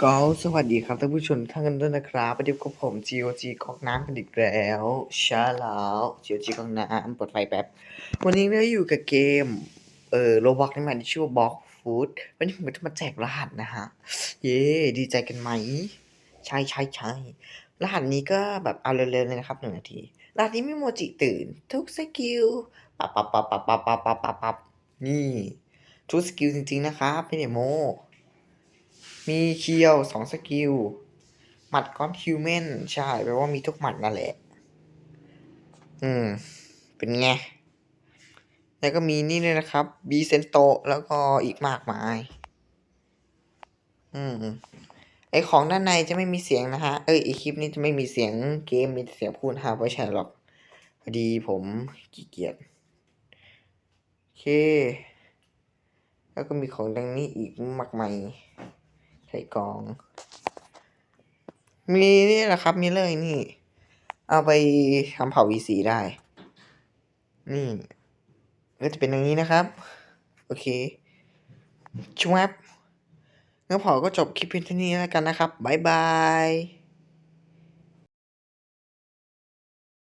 ก็สวัสดีครับท่านผู้ชมทุกท่านด้วยนะครับประเดี๋ยวกับผม GOG ก๊อกน้ำกันอีกแล้วใช่แล้ว GOG ก๊อกน้ำเปิดไฟแป๊บ วันนี้เราอยู่กับเกม เอ่อโรบอกนี่มันที่ชื่อว่า Block Food วันนี้ผมจะมาแจกรหัสนะฮะ เย้ดีใจกันไหม ใช่ใช่ใช่รหัสนี้ก็แบบเอาเร็วๆเลยนะครับหนึ่งนาที รหัสนี้มีโมจิตื่น ทุกสกิลปับปับปับปับปับปับปับปับปับนี่ ทุกสกิลจริงๆนะครับไม่ได้โม มีเคียวสองสกิล หมัดก้อนฮิวแมนใช่แปลว่ามีทุกหมัดนั่นแหละ อืม เป็นไง แล้วก็มีนี่ด้วยนะครับ บีเซนโต แล้วก็อีกมากมาย อืม ไอของด้านในจะไม่มีเสียงนะฮะ เอ้ยไอคลิปนี้จะไม่มีเสียงเกม มีเสียงพูดฮาไม่ใช่หรอก พอดีผมขี้เกียจ โอเค แล้วก็มีของดังนี้อีกมากมาย ใส่กอง มีนี่แหละครับมีเลยนี่ เอาไปทำเผา VC ได้ นี่ ก็จะเป็นอย่างนี้นะครับ โอเคชวบงั้นพอก็จบคลิปเพียงเท่านี้แล้วกันนะครับ บ๊ายบาย